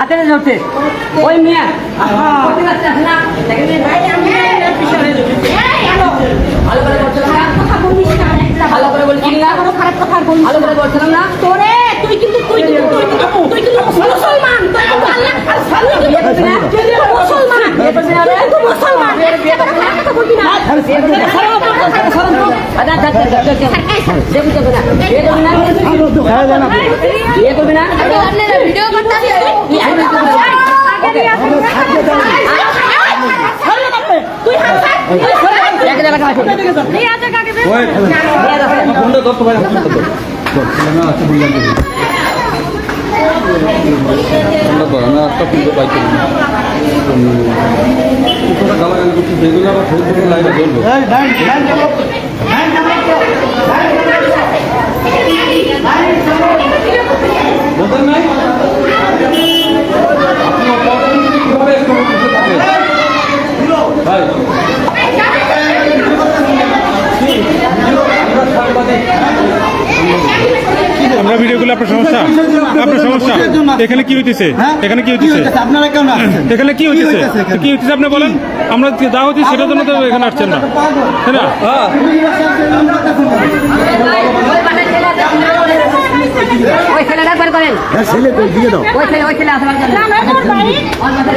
হাতে ধরতে ওই মিয়া। ভালো করে বলছিলাম না? কথা আমি একটা ফোনটা পাইছি না কোথাটা গালাগালি করছি সেগুলো আবার ফেসবুকে লাইনে বলব বোঝেন আপনার সমস্যা? আপনার সমস্যা? এখানে কি হইতেছে? এখানে কি হইতেছে? আপনারা কেন এখানে কি হইতেছে? কি হইতেছে আপনি বলেন? আমরা যা হচ্ছে সেটার জন্য তো এখানে আসছেন না। তাই না? হ্যাঁ ওই ছেলেটা একবার করেন ছেলে কই দিয়ে দাও। ওই ছেলে ওই ছেলে আসবার না না তোর বাড়ি ওর মাথায়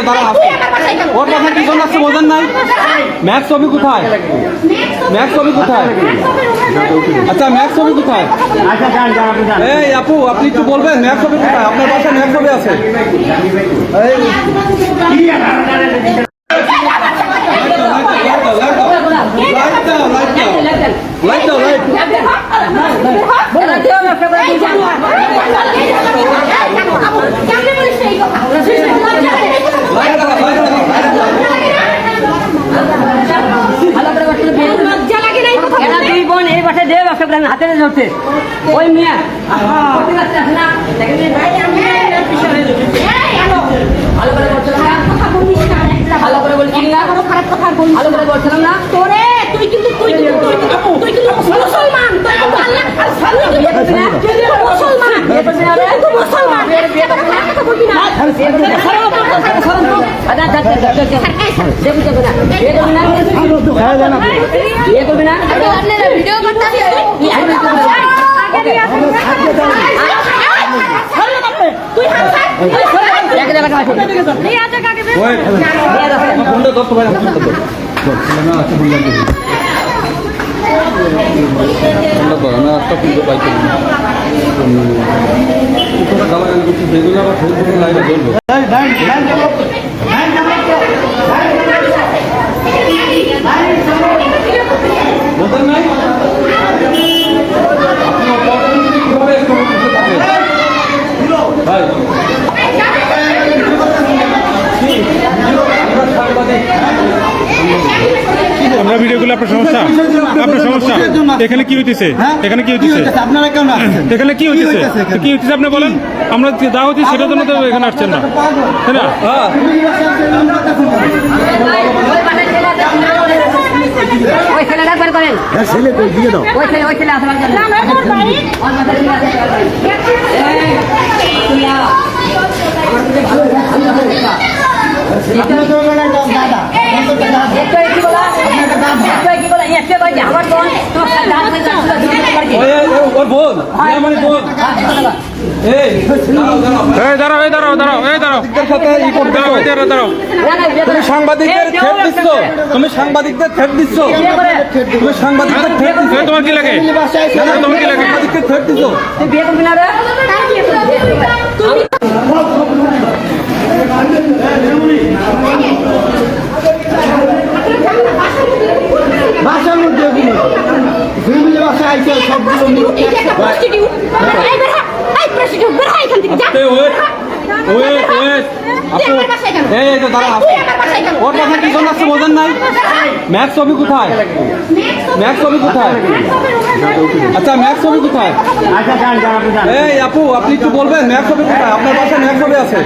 তো বাসায় কেন? ওর কথা কি জন্য আসছে বোঝেন নাই ম্যাক্স ছবি কোথায়? ম্যাক্স ছবি কোথায়? আচ্ছা ম্যাক্স ছবি কোথায়? এই আপু আপনি একটু বলবেন ম্যাক্স ছবি কোথায়? আপনার বাসায় ম্যাক্স ছবি আছে লাইট দাও লাইট দাও লাইট দাও লাইট বের হ, বের হ। এরা দেবে ব্যবসা করে এই জানোয়ার, এই জানোয়ার, এই জানোয়ার। কেমনে বলিস এই কথা? লজ্জা লাগে না এই কথা বলতে? লাইট দাও লাইট দাও ভালো করে বলছিলাম লজ্জা লাগে না এই কথা এরা বলতে? দুই বোন এই বাসে দেবে ব্যবসা করে হাতে ধরতে ওই মিয়া। ভালো করে বলছিলাম না কোনো খারাপ কথা ভালো করে বলছিলাম তোরে তুই কিন্তু তুই কিন্তু তুই কিন্তু তুই কিন্তু মুসলমান তুই কিন্তু আল্লাহ আর সাল্লাহ কিন্তু তুই কিন্তু মুসলমান তুই কিন্তু মুসলমান কথা কথা বলবি না না বিয়ে করবি না কাছে নিয়ে আছে কাকে বের ওয়েট ফোনটা ধর তো ভাই ফোনটা ধর না আচ্ছা বললাম তো ফোনটা ধর আমি একটা ফোনটা পাইছি না কোথাটা গালাগালি করছি যেগুলো আবার ফেসবুকে লাইভে বলব বোঝেন আপনার সমস্যা? আপনার সমস্যা? এখানে কি হইতেছে? এখানে কি হইতেছে? আপনারা কেন আসছেন? এখানে কি হইতেছে? কি হইতেছে আপনি বলেন? আমরা যা হচ্ছে সেটার জন্য তো এখানে আসছেন না। তাই না? হ্যাঁ। ওই ছেলেটা করেন। ছেলে কই দিয়ে দাও। ওই ছেলে ওই ছেলে আসবার জন্য না, না, তোর বাড়ি। ওর মাথায় ছেলে আসবার জন্য। দাদা একটু আমার বোন এই দাঁড়াও। এই দাঁড়াও দাঁড়াও এই দাঁড়াও। সাংবাদিকদের সাথে ই করতেছো। দাঁড়াও দাঁড়াও দাঁড়াও। না না বিয়ে তুমি সাংবাদিকদের এই, দিচ্ছ? তুমি সাংবাদিকদের থ্রেট দিচ্ছ? তুমি সাংবাদিকদের থ্রেট দিচ্ছ? তোমার কি লাগে? ফ্যামিলি বাসায় এসে তোমার কি লাগে? সাংবাদিকদের থ্রেট দিচ্ছ? বিয়ে করবি না রে তুমি বাসার মধ্যে এগুলো ফ্যামিলি বাসায় আইসে সবগুলো মিথ্যা এই একটা prostitute। এই বের হ। এই prostitute, বের হ এখান থেকে, যা। আস্তে, wait, wait, wait। তুই আপু আমার বাসায় কেন? এই এই তো দাঁড়া কেন? ওর কথা কি জন্য আসছে বোঝেন নাই? ম্যাক্স ছবি কোথায়? ম্যাক্স ছবি কোথায়? আচ্ছা ম্যাক্স ছবি কোথায়? এই আপু আপনি একটু বলবেন ম্যাক্স ছবি কোথায়? আপনার কাছে ম্যাক্স ছবি আছে।